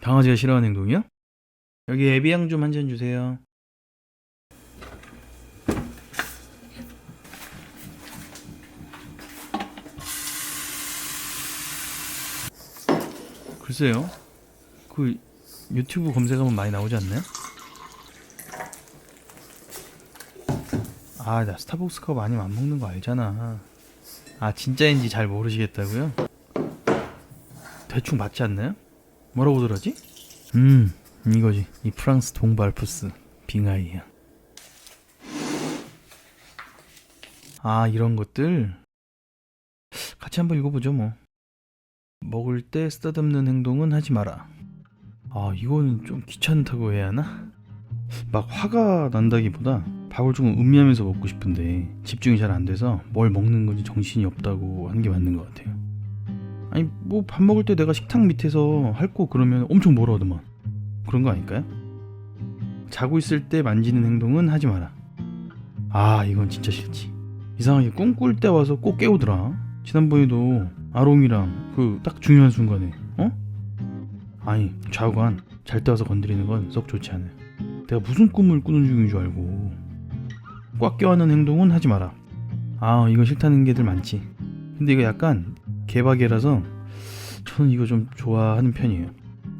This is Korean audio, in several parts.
강아지가 싫어하는 행동이요? 여기 에비앙 좀한 잔 주세요. 글쎄요. 그 유튜브 검색하면 많이 나오지 않나요? 아, 나 스타벅스 컵 아니면 안 먹는 거 알잖아. 아, 진짜인지 잘 모르시겠다고요? 대충 맞지 않나요? 뭐라고 들었지? 음, 이거지. 이 프랑스 동부 알프스 빙하이야. 아, 이런 것들 같이 한번 읽어보죠, 뭐. 먹을 때 쓰다듬는 행동은 하지 마라. 아, 이거는 좀 귀찮다고 해야 하나? 막 화가 난다기보다 밥을 조금 음미하면서 먹고 싶은데 집중이 잘 안 돼서 뭘 먹는 건지 정신이 없다고 하는 게 맞는 것 같아요. 아니 뭐 밥 먹을 때 내가 식탁 밑에서 핥고 그러면 엄청 멀어하더만 그런 거 아닐까요? 자고 있을 때 만지는 행동은 하지 마라. 아 이건 진짜 싫지. 이상하게 꿈꿀 때 와서 꼭 깨우더라. 지난번에도 아롱이랑 그 딱 중요한 순간에 어? 아니 좌우간 잘 때 와서 건드리는 건 썩 좋지 않아요. 내가 무슨 꿈을 꾸는 중인 줄 알고 꽉 껴안는 행동은 하지 마라. 아 이거 싫다는 게들 많지. 근데 이거 약간 개박이라서 저는 이거 좀 좋아하는 편이에요.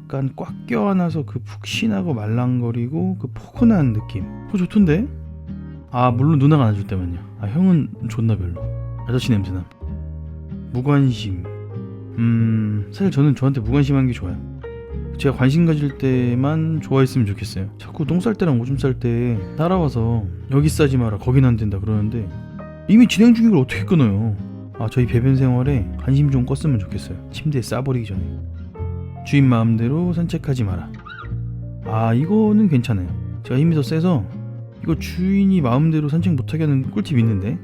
약간 꽉 껴안아서 그 푹신하고 말랑거리고 그 포근한 느낌. 그거 좋던데? 아 물론 누나가 안아줄 때만요. 아 형은 존나 별로. 아저씨 냄새나. 무관심. 음 사실 저는 저한테 무관심한 게 좋아요. 제가 관심 가질 때만 좋아했으면 좋겠어요. 자꾸 똥 쌀 때랑 오줌 쌀 때 따라와서 여기 싸지 마라 거긴 안 된다 그러는데 이미 진행 중인 걸 어떻게 끊어요? 아 저희 배변 생활에 관심 좀 껐으면 좋겠어요. 침대에 싸버리기 전에 주인 마음대로 산책하지 마라. 아 이거는 괜찮아요. 제가 힘이 더 세서 이거 주인이 마음대로 산책 못하게 하는 꿀팁 있는데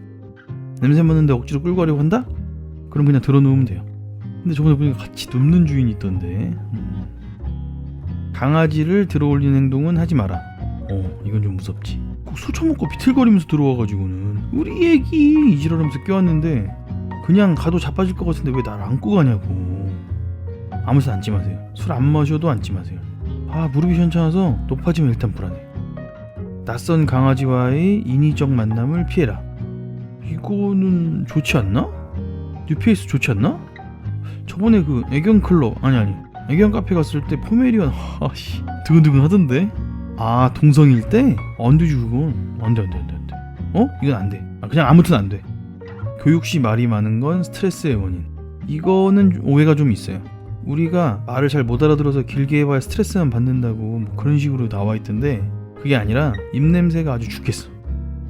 냄새 맡는데 억지로 끌고 가려고 한다? 그럼 그냥 들어놓으면 돼요. 근데 저번에 보니까 같이 눕는 주인이 있던데. 음. 강아지를 들어올리는 행동은 하지 마라. 어, 이건 좀 무섭지. 꼭술 처먹고 비틀거리면서 들어와가지고는 우리 애기 이지랄하면서 껴왔는데 그냥 가도 자빠질 것 같은데 왜날 안고 가냐고. 아무 데나 앉지 마세요. 술 안 마셔도 앉지 마세요. 아 무릎이 현찮아서 높아지면 일단 불안해. 낯선 강아지와의 인위적 만남을 피해라. 이거는 좋지 않나? 뉴페이스 좋지 않나? 저번에 그 애견 클럽 아니 아니 애견 카페 갔을 때 포메리언 아씨 두근두근 하던데 아 동성일 때 안되지 그건 안돼 안돼 안돼 안돼 어 이건 안돼 아, 그냥 아무튼 안돼 교육시 말이 많은 건 스트레스의 원인. 이거는 오해가 좀 있어요. 우리가 말을 잘 못 알아들어서 길게 해봐야 스트레스만 받는다고 뭐 그런 식으로 나와 있던데 그게 아니라 입냄새가 아주 죽겠어.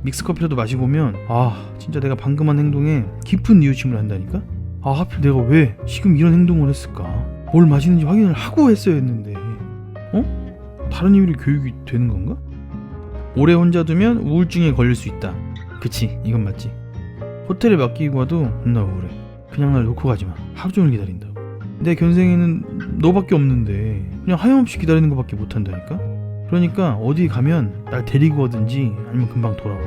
믹스커피라도 마시고면 아 진짜 내가 방금 한 행동에 깊은 뉘우침을 한다니까? 아 하필 내가 왜 지금 이런 행동을 했을까? 뭘 마시는지 확인을 하고 했어야 했는데. 어? 다른 이유로 교육이 되는 건가? 오래 혼자 두면 우울증에 걸릴 수 있다. 그치 이건 맞지 호텔에 맡기고 와도 존나 우울해. 그냥 날 놓고 가지마. 하루 종일 기다린다고. 내 견생에는 너밖에 없는데 그냥 하염없이 기다리는 것밖에 못한다니까? 그러니까 어디 가면 날 데리고 오든지 아니면 금방 돌아와.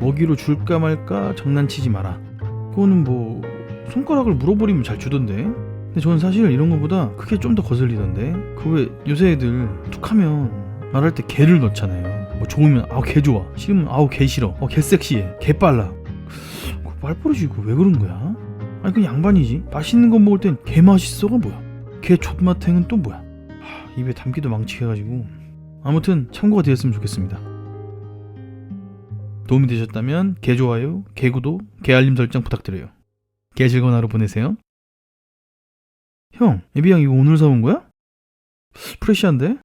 먹이로 줄까 말까 장난치지 마라. 그거는 뭐 손가락을 물어버리면 잘 주던데. 근데 저는 사실 이런 거보다 그게 좀 더 거슬리던데. 그 왜 요새 애들 툭하면 말할 때 개를 넣잖아요. 뭐 좋으면 아우 개 좋아. 싫으면 아우 개 싫어. 어 개 섹시해. 개 빨라. 그 말버릇이 이거 왜 그런 거야? 아니 그 양반이지. 맛있는 거 먹을 땐 개 맛있어가 뭐야? 개 족마탱은 또 뭐야? 하, 입에 담기도 망치해가지고. 아무튼 참고가 되었으면 좋겠습니다. 도움이 되셨다면 개 좋아요 개 구독 개 알림 설정 부탁드려요. 개 즐거운 하루 보내세요. 형, 에비양 이거 오늘 사온 거야? 프레시한데?